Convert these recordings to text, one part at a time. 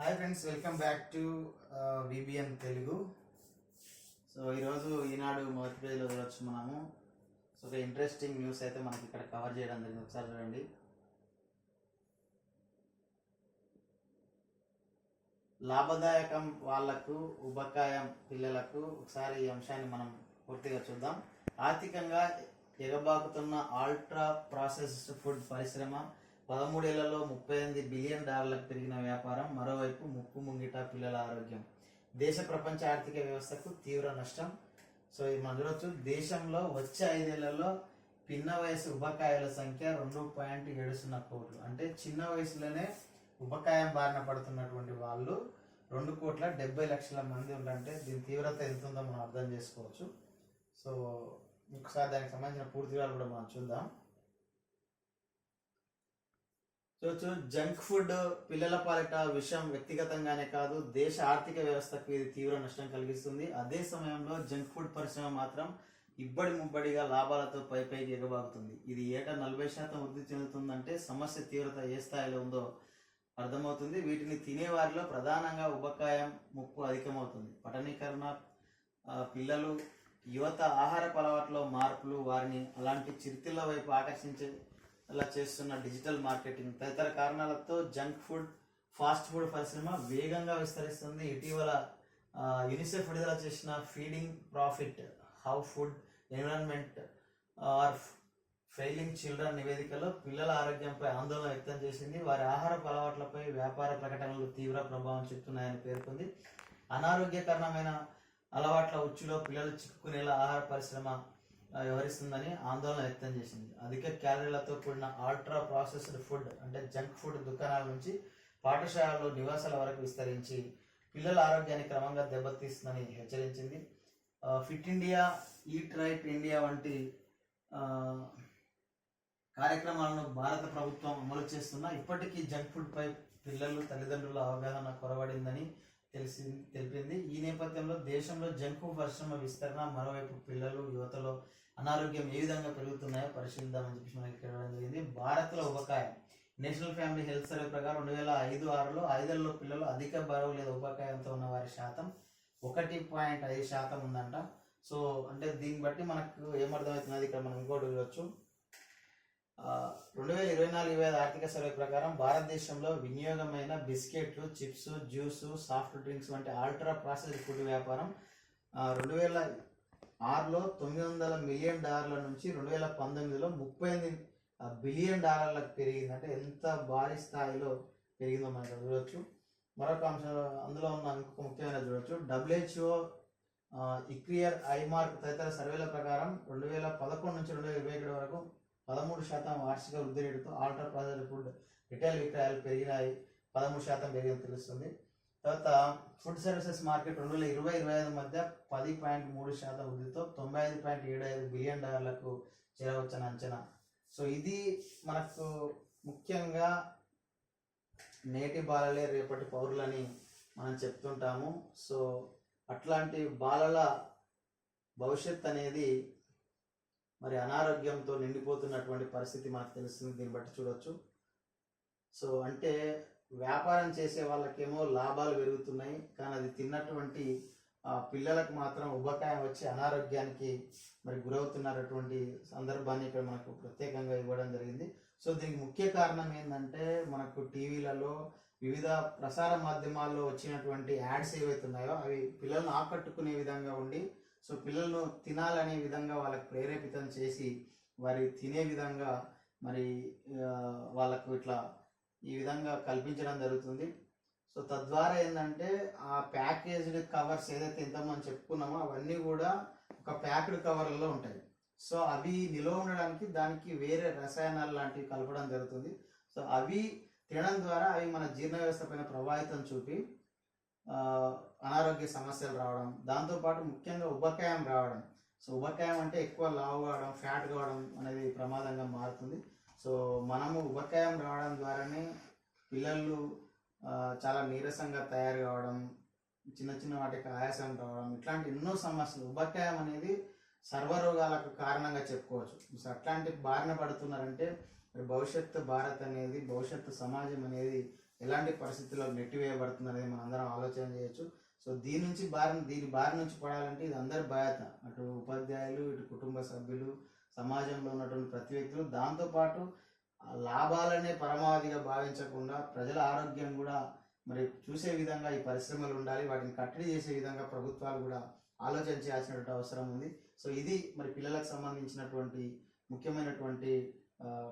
Hi friends welcome back to ABN Telugu. So ఈరోజు ఈనాడు మొదటి పేజీలో వచ్చి మనము సో ఒక ఇంట్రెస్టింగ్ న్యూస్ అయితే మనకి ఇక్కడ కవర్ చేయడం జరిగింది. ఒకసారి చూడండి. లాభదాయకం వాళ్ళకు ఉబకాయం పిల్లలకు ఒకసారి ఈ అంశాన్ని మనం పూర్తిగా చూద్దాం. ఆర్థికంగా ఎగబాకుతున్న ఆల్ట్రా ప్రాసెస్డ్ ఫుడ్ పరిశ్రమ పదమూడేళ్ళలో ముప్పై ఎనిమిది బిలియన్ డాలర్లకు పెరిగిన వ్యాపారం మరోవైపు ముక్కు ముంగిట పిల్లల ఆరోగ్యం. దేశ ప్రపంచ ఆర్థిక వ్యవస్థకు తీవ్ర నష్టం. సో ఇది మనం చూడొచ్చు. దేశంలో వచ్చే ఐదేళ్ళలో పిన్న వయసు ఉబకాయాల సంఖ్య రెండు పాయింట్ ఏడు సున్నా కోట్లు. అంటే చిన్న వయసులోనే ఉపకాయం బారిన పడుతున్నటువంటి వాళ్ళు రెండు కోట్ల డెబ్బై లక్షల మంది ఉండంటే దీని తీవ్రత ఎంత ఉందో మనం అర్థం చేసుకోవచ్చు. సో ఒకసారి దానికి సంబంధించిన పూర్తి వివరాలు కూడా మనం చూద్దాం. చూడొచ్చు. జంక్ ఫుడ్ పిల్లల పాలిట విషయం వ్యక్తిగతంగానే కాదు దేశ ఆర్థిక వ్యవస్థకు ఇది తీవ్ర నష్టం కలిగిస్తుంది. అదే సమయంలో జంక్ ఫుడ్ పరిశ్రమ మాత్రం ఇబ్బడి ముబ్బడిగా లాభాలతో పైపైకి ఎగబాగుతుంది. ఇది ఏటా నలభై శాతం వృద్ధి చెందుతుందంటే సమస్య తీవ్రత ఏ స్థాయిలో ఉందో అర్థమవుతుంది. వీటిని తినేవారిలో ప్రధానంగా ఉబకాయం ముప్పు అధికమవుతుంది. పట్టణీకరణ పిల్లలు యువత ఆహారపు అలవాట్లో మార్పులు వారిని అలాంటి చిరుతిళ్ళ వైపు ఆకర్షించే అలా చేస్తున్న డిజిటల్ మార్కెటింగ్. తదితర కారణాలతో జంక్ ఫుడ్ ఫాస్ట్ ఫుడ్ పరిశ్రమ వేగంగా విస్తరిస్తుంది. ఇటీవల ఆ, యునిసెఫ్ విడుదల చేసిన feeding profit how food environment are failing children నివేదికలో పిల్లల ఆరోగ్యంపై ఆందోళన వ్యక్తం చేసింది. వారి ఆహారపు అలవాట్లపై వ్యాపార ప్రకటనలు తీవ్ర ప్రభావం చూపుతున్నాయని పేర్కొంది. అనారోగ్యకరమైన అలవాట్ల ఉచ్చులో పిల్లలు చిక్కుకునేలా ఆహార పరిశ్రమ వ్యవహరిస్తుందని ఆందోళన వ్యక్తం చేసింది. అధిక క్యాలరీలతో కూడిన ఆల్ట్రా ప్రాసెస్డ్ ఫుడ్ అంటే జంక్ ఫుడ్ దుకాణాల నుంచి పాఠశాలలు నివాసాల వరకు విస్తరించి పిల్లల ఆరోగ్యాన్ని క్రమంగా దెబ్బతీస్తుందని హెచ్చరించింది. Fit India eat right India వంటి కార్యక్రమాలను భారత ప్రభుత్వం అమలు చేస్తున్నా ఇప్పటికీ జంక్ ఫుడ్ పై పిల్లలు తల్లిదండ్రుల అవగాహన కొరబడిందని తెలిసి తెలిపింది. ఈ నేపథ్యంలో దేశంలో జంకు పరిశ్రమ విస్తరణ మరోవైపు పిల్లలు యువతలో అనారోగ్యం ఏ విధంగా పెరుగుతున్నాయో పరిశీలిద్దామని చెప్పి మనకి ఇక్కడ జరిగింది. భారత్లో ఉపకాయం. నేషనల్ ఫ్యామిలీ హెల్త్ సర్వే ప్రకారం రెండు వేల ఐదు ఆరులో ఐదేళ్ళలో పిల్లలు అధిక బరువు లేదా ఉపకాయంతో ఉన్న వారి శాతం ఒకటి పాయింట్ ఐదు శాతం ఉందంట. సో అంటే దీన్ని బట్టి మనకు ఏమర్థమవుతున్నది? ఇక్కడ మనం ఇంకోటి చూడవచ్చు రెండు వేల ఇరవై నాలుగు ఇరవై ఐదు ఆర్థిక సర్వే ప్రకారం భారతదేశంలో వినియోగమైన బిస్కెట్లు చిప్స్ జ్యూస్ సాఫ్ట్ డ్రింక్స్ వంటి ఆల్ట్రా ప్రాసెస్డ్ ఫుడ్ వ్యాపారం రెండు వేల ఆరులో తొమ్మిది వందల మిలియన్ డాలర్ల నుంచి రెండు వేల పంతొమ్మిదిలో ముప్పై ఎనిమిది బిలియన్ డాలర్లకు పెరిగింది. అంటే ఎంత భారీ స్థాయిలో పెరిగిందో మనం చూడవచ్చు మరొక అంశం అందులో ఉన్న ఇంకొక ముఖ్యమైన చూడవచ్చు డబ్ల్యూహెచ్ఓ ఇక్రియర్ ఐమార్క్ తదితర సర్వేల ప్రకారం రెండు వేల పదకొండు నుంచి రెండు వేల ఇరవై ఏడు వరకు పదమూడు శాతం వార్షిక వృద్ధి రేటుతో ఆల్ట్రా ప్రాజెక్ట్ ఫుడ్ రిటైల్ విక్రయాలు పెరిగినాయి. పదమూడు శాతం పెరిగింది తెలుస్తుంది. తర్వాత ఫుడ్ సర్వీసెస్ మార్కెట్ రెండు వేల ఇరవై ఇరవై ఐదు మధ్య పది పాయింట్ మూడు శాతం వృద్ధితో తొంభై ఐదు పాయింట్ ఏడు ఐదు బిలియన్ డాలర్లకు చేరవచ్చని అంచనా. సో ఇది మనకు ముఖ్యంగా నేటి బాలలే రేపటి పౌరులని మనం చెప్తుంటాము. సో అట్లాంటి బాలల భవిష్యత్ అనేది మరి అనారోగ్యంతో నిండిపోతున్నటువంటి పరిస్థితి మనకు తెలుస్తుంది దీన్ని బట్టి చూడొచ్చు. సో అంటే వ్యాపారం చేసే వాళ్ళకేమో లాభాలు పెరుగుతున్నాయి కానీ అది తిన్నటువంటి పిల్లలకు మాత్రం ఉబకాయం వచ్చి అనారోగ్యానికి మరి గురవుతున్నటువంటి సందర్భాన్ని ఇక్కడ మనకు ప్రత్యేకంగా ఇవ్వడం జరిగింది. సో దీనికి ముఖ్య కారణం ఏంటంటే మనకు టీవీలలో వివిధ ప్రసార మాధ్యమాల్లో వచ్చినటువంటి యాడ్స్ ఏవైతే ఉన్నాయో అవి పిల్లలను ఆకట్టుకునే విధంగా ఉండి సో పిల్లలను తినాలనే విధంగా వాళ్ళకి ప్రేరేపితం చేసి వారి తినే విధంగా మరి వాళ్ళకు ఇట్లా ఈ విధంగా కల్పించడం జరుగుతుంది. సో తద్వారా ఏంటంటే ఆ ప్యాకేజ్డ్ కవర్స్ ఏదైతే ఇంత మనం చెప్పుకున్నామో అవన్నీ కూడా ఒక ప్యాక్డ్ కవర్లలో ఉంటాయి. సో అవి నిల్వ ఉండడానికి దానికి వేరే రసాయనాలు లాంటివి కలపడం జరుగుతుంది. సో అవి తినడం ద్వారా అవి మన జీర్ణ వ్యవస్థ పైన ప్రభావితం చూపి అనారోగ్య సమస్యలు రావడం దాంతోపాటు ముఖ్యంగా ఉబకాయం రావడం. సో ఉబకాయం అంటే ఎక్కువ లావు కావడం ఫ్యాట్ కావడం అనేది ప్రమాదంగా మారుతుంది. సో మనము ఉబకాయం రావడం ద్వారానే పిల్లలు చాలా నీరసంగా తయారు కావడం చిన్న చిన్న వాటికి ఆయాసం రావడం ఇట్లాంటి ఎన్నో సమస్యలు. ఉబకాయం అనేది సర్వరోగాలకు కారణంగా చెప్పుకోవచ్చు. సో అట్లాంటి బారిన పడుతున్నారంటే భవిష్యత్తు భారత్ అనేది భవిష్యత్తు సమాజం అనేది ఎలాంటి పరిస్థితుల్లో నెట్టివేయబడుతుంది అనేది మనం అందరం ఆలోచన చేయొచ్చు. సో దీని నుంచి బారి దీని బారి నుంచి పడాలంటే ఇది అందరి బాధ్యత. అటు ఉపాధ్యాయులు ఇటు కుటుంబ సభ్యులు సమాజంలో ఉన్నటువంటి ప్రతి వ్యక్తులు. దాంతోపాటు లాభాలనే పరమావధిగా భావించకుండా ప్రజల ఆరోగ్యం కూడా మరి చూసే విధంగా ఈ పరిశ్రమలు ఉండాలి. వాటిని కట్టడి చేసే విధంగా ప్రభుత్వాలు కూడా ఆలోచన చేయాల్సినటువంటి అవసరం ఉంది. సో ఇది మరి పిల్లలకు సంబంధించినటువంటి ముఖ్యమైనటువంటి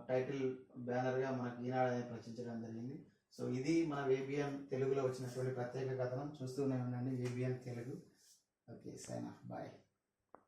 టైటిల్ బ్యానర్గా మనకి ఈనాడు అనేది ప్రచురించడం జరిగింది. సో ఇది మన ఏబిఎన్ తెలుగులో వచ్చినటువంటి ప్రత్యేక కథనం. చూస్తూనే ఉండండి ABN Telugu. Okay sign off bye